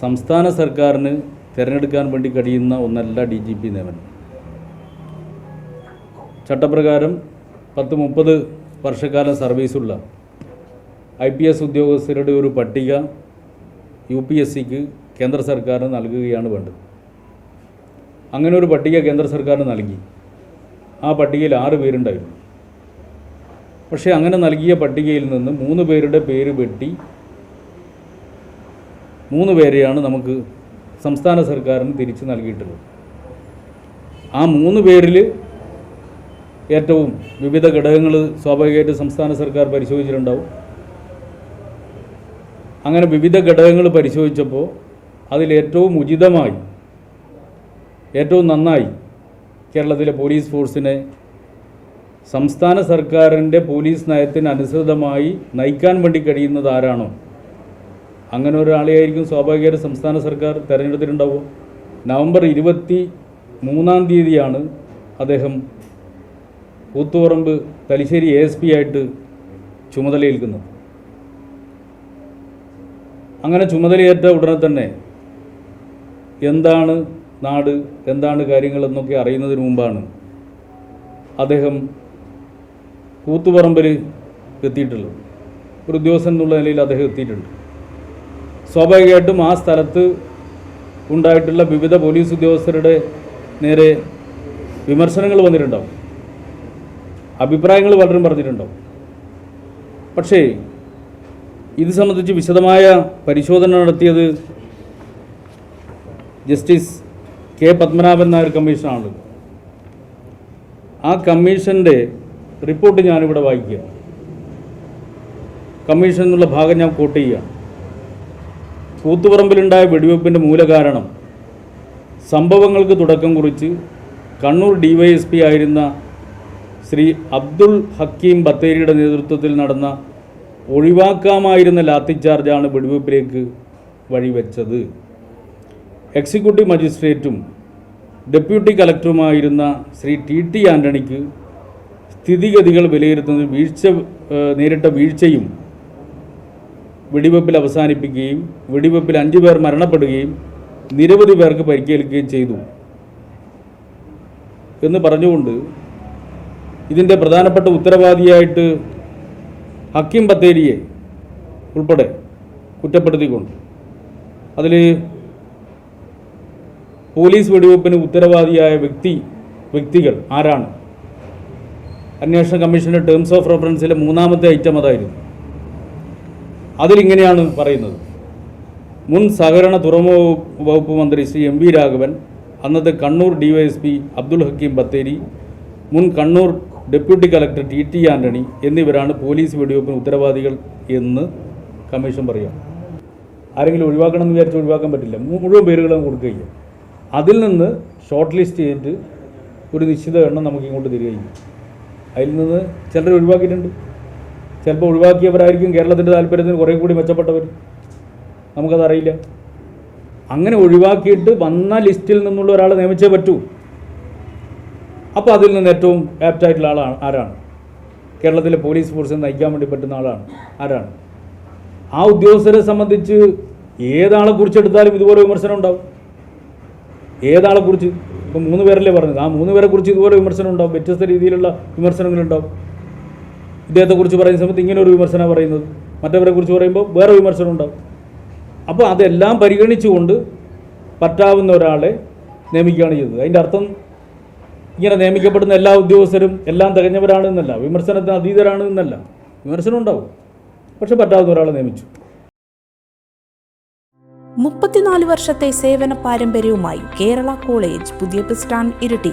സംസ്ഥാന സർക്കാരിന് തിരഞ്ഞെടുക്കാൻ വേണ്ടി കഴിയുന്ന ഒന്നല്ല ഡി ജി പി നിയമനം. ചട്ടപ്രകാരം പത്ത് മുപ്പത് വർഷക്കാലം സർവീസുള്ള ഐ പി എസ് ഉദ്യോഗസ്ഥരുടെ ഒരു പട്ടിക യു പി എസ് സിക്ക് കേന്ദ്ര സർക്കാരിന് നൽകുകയാണ് വേണ്ടത്. അങ്ങനെ ഒരു പട്ടിക കേന്ദ്ര സർക്കാരിന് നൽകി. ആ പട്ടികയിൽ ആറ് പേരുണ്ടായിരുന്നു. പക്ഷേ അങ്ങനെ നൽകിയ പട്ടികയിൽ നിന്ന് മൂന്ന് പേരുടെ പേര് വെട്ടി മൂന്ന് പേരെയാണ് നമുക്ക് സംസ്ഥാന സർക്കാരിന് തിരിച്ച് നൽകിയിട്ടുള്ളത്. ആ മൂന്ന് പേരിൽ ഏറ്റവും വിവിധ ഘടകങ്ങൾ സ്വാഭാവികമായിട്ട് സംസ്ഥാന സർക്കാർ പരിശോധിച്ചിട്ടുണ്ടാവും. അങ്ങനെ വിവിധ ഘടകങ്ങൾ പരിശോധിച്ചപ്പോൾ അതിലേറ്റവും ഉചിതമായി ഏറ്റവും നന്നായി കേരളത്തിലെ പോലീസ് ഫോഴ്സിനെ സംസ്ഥാന സർക്കാരിന്റെ പോലീസ് നയത്തിന് അനുസൃതമായി നയിക്കാൻ വേണ്ടി കഴിയുന്നത് ആരാണോ? അങ്ങനെ ഒരാളെയായിരിക്കും സ്വാഭാവികമായിട്ട് സംസ്ഥാന സർക്കാർ തിരഞ്ഞെടുത്തിട്ടുണ്ടാവുക. നവംബർ ഇരുപത്തി മൂന്നാം തീയതിയാണ് അദ്ദേഹം Koothuparamba Thalassery A S P ആയിട്ട് ചുമതലയേൽക്കുന്നത് അങ്ങനെ ചുമതലയേറ്റ ഉടനെ തന്നെ എന്താണ് നാട് എന്താണ് കാര്യങ്ങളെന്നൊക്കെ അറിയുന്നതിന് മുമ്പാണ് അദ്ദേഹം കൂത്തുപറമ്പിൽ എത്തിയിട്ടുള്ളത്. ഒരു ഉദ്യോഗസ്ഥൻ എന്നുള്ള നിലയിൽ അദ്ദേഹം എത്തിയിട്ടുണ്ട്. സ്വാഭാവികമായിട്ടും ആ സ്ഥലത്ത് ഉണ്ടായിട്ടുള്ള വിവിധ പോലീസ് ഉദ്യോഗസ്ഥരുടെ നേരെ വിമർശനങ്ങൾ വന്നിട്ടുണ്ടാവും. അഭിപ്രായങ്ങൾ പലരും പറഞ്ഞിട്ടുണ്ടാവും. പക്ഷേ ഇത് സംബന്ധിച്ച് വിശദമായ പരിശോധന നടത്തിയത് ജസ്റ്റിസ് കെ. പത്മനാഭൻ നായർ കമ്മീഷനാണ്. ആ കമ്മീഷന്റെ റിപ്പോർട്ട് ഞാനിവിടെ വായിക്കുക കമ്മീഷൻ എന്നുള്ള ഭാഗം ഞാൻ കോട്ട് ചെയ്യുകയാണ്. കൂത്തുപറമ്പിലുണ്ടായ വെടിവെപ്പിന്റെ മൂലകാരണം. സംഭവങ്ങൾക്ക് തുടക്കം കുറിച്ച് കണ്ണൂർ ഡിവൈഎസ്പി ആയിരുന്ന ശ്രീ അബ്ദുൾ ഹക്കീം ബത്തേരിയുടെ നേതൃത്വത്തിൽ നടന്ന ഒഴിവാക്കാമായിരുന്ന ലാത്തിച്ചാർജാണ് വെടിവെപ്പിലേക്ക് വഴിവെച്ചത്. എക്സിക്യൂട്ടീവ് മജിസ്ട്രേറ്റും ഡെപ്യൂട്ടി കലക്ടറുമായിരുന്ന ശ്രീ ടി ടി ആന്റണിക്ക് സ്ഥിതിഗതികൾ വിലയിരുത്തുന്നതിൽ വീഴ്ച നേരിട്ട വീഴ്ചയും വെടിവെപ്പിൽ അവസാനിപ്പിക്കുകയും വെടിവെപ്പിൽ അഞ്ചു പേർ മരണപ്പെടുകയും നിരവധി പേർക്ക് പരിക്കേൽക്കുകയും ചെയ്തു. എന്ന് പറഞ്ഞുകൊണ്ട് ഇതിന്റെ പ്രധാനപ്പെട്ട ഉത്തരവാദിയായിട്ട് ഹക്കീം ബത്തേരിയെ ഉൾപ്പെടെ കുറ്റപ്പെടുത്തിക്കൊണ്ട് അതിൽ പോലീസ് വെടിവെപ്പിന് ഉത്തരവാദിയായ വ്യക്തി വ്യക്തികൾ ആരാണ്? അന്വേഷണ കമ്മീഷന്റെ ടേംസ് ഓഫ് റെഫറൻസിലെ മൂന്നാമത്തെ ഐറ്റം അതായിരുന്നു. അതിലിങ്ങനെയാണ് പറയുന്നത്. മുൻ സഹകരണ തുറമുഖ വകുപ്പ് മന്ത്രി ശ്രീ എം വി രാഘവൻ അന്നത്തെ Kannur D Y S P Abdul Hakeem Bathery മുൻ Kannur deputy collector T T Antony എന്നിവരാണ് പോലീസ് വെടിവെപ്പിന് ഉത്തരവാദികൾ എന്ന് കമ്മീഷൻ പറയാം ആരെങ്കിലും ഒഴിവാക്കണം എന്ന് വിചാരിച്ച് ഒഴിവാക്കാൻ പറ്റില്ല. മുഴുവൻ പേരുകളും കൊടുക്കുകയും അതിൽ നിന്ന് ഷോർട്ട് ലിസ്റ്റ് ചെയ്തിട്ട് ഒരു നിശ്ചിത എണ്ണം നമുക്ക് ഇങ്ങോട്ട് തരികയും അതിൽ നിന്ന് ചിലർ ഒഴിവാക്കിയിട്ടുണ്ട്. ചിലപ്പോൾ ഒഴിവാക്കിയവരായിരിക്കും കേരളത്തിന്റെ താല്പര്യത്തിന് കുറേ കൂടി മെച്ചപ്പെട്ടവർ നമുക്കതറിയില്ല. അങ്ങനെ ഒഴിവാക്കിയിട്ട് വന്ന ലിസ്റ്റിൽ നിന്നുള്ള ഒരാളെ നിയമിച്ചേ പറ്റൂ. അപ്പോൾ അതിൽ നിന്ന് ഏറ്റവും ആപ്റ്റായിട്ടുള്ള ആളാണ് ആരാണ്? കേരളത്തിലെ പോലീസ് ഫോഴ്സിനെ നയിക്കാൻ വേണ്ടി പറ്റുന്ന ആളാണ് ആരാണ്? ആ ഉദ്യോഗസ്ഥരെ സംബന്ധിച്ച് ഏതാളെ കുറിച്ചെടുത്താലും ഇതുപോലെ വിമർശനം ഉണ്ടാവും. ഏതാളെ കുറിച്ച്? ഇപ്പം മൂന്ന് പേരല്ലേ പറഞ്ഞത്. ആ മൂന്ന് പേരെ കുറിച്ച് ഇതുപോലെ വിമർശനം ഉണ്ടാവും. വ്യത്യസ്ത രീതിയിലുള്ള വിമർശനങ്ങളുണ്ടാവും. ഇദ്ദേഹത്തെക്കുറിച്ച് പറയുന്ന സമയത്ത് ഇങ്ങനെ ഒരു വിമർശനം പറയുന്നത്. മറ്റവരെ കുറിച്ച് പറയുമ്പോൾ വേറെ വിമർശനം ഉണ്ടാവും. അപ്പോൾ അതെല്ലാം പരിഗണിച്ചുകൊണ്ട് പറ്റാവുന്ന ഒരാളെ നിയമിക്കുകയാണ് ചെയ്തത്. അതിന്റെ അർത്ഥം ഇങ്ങനെ നിയമിക്കപ്പെടുന്ന എല്ലാ ഉദ്യോഗസ്ഥരും എല്ലാം തികഞ്ഞവരാണ് എന്നല്ല വിമർശനത്തിന് അതീതരാണ് എന്നല്ല വിമർശനം ഉണ്ടാവും. പക്ഷെ പറ്റാവുന്ന ഒരാളെ നിയമിച്ചു. മുപ്പത്തിനാല് വർഷത്തെ സേവന പാരമ്പര്യവുമായി കേരള കോളേജ് പുതിയ bus stand Iritty.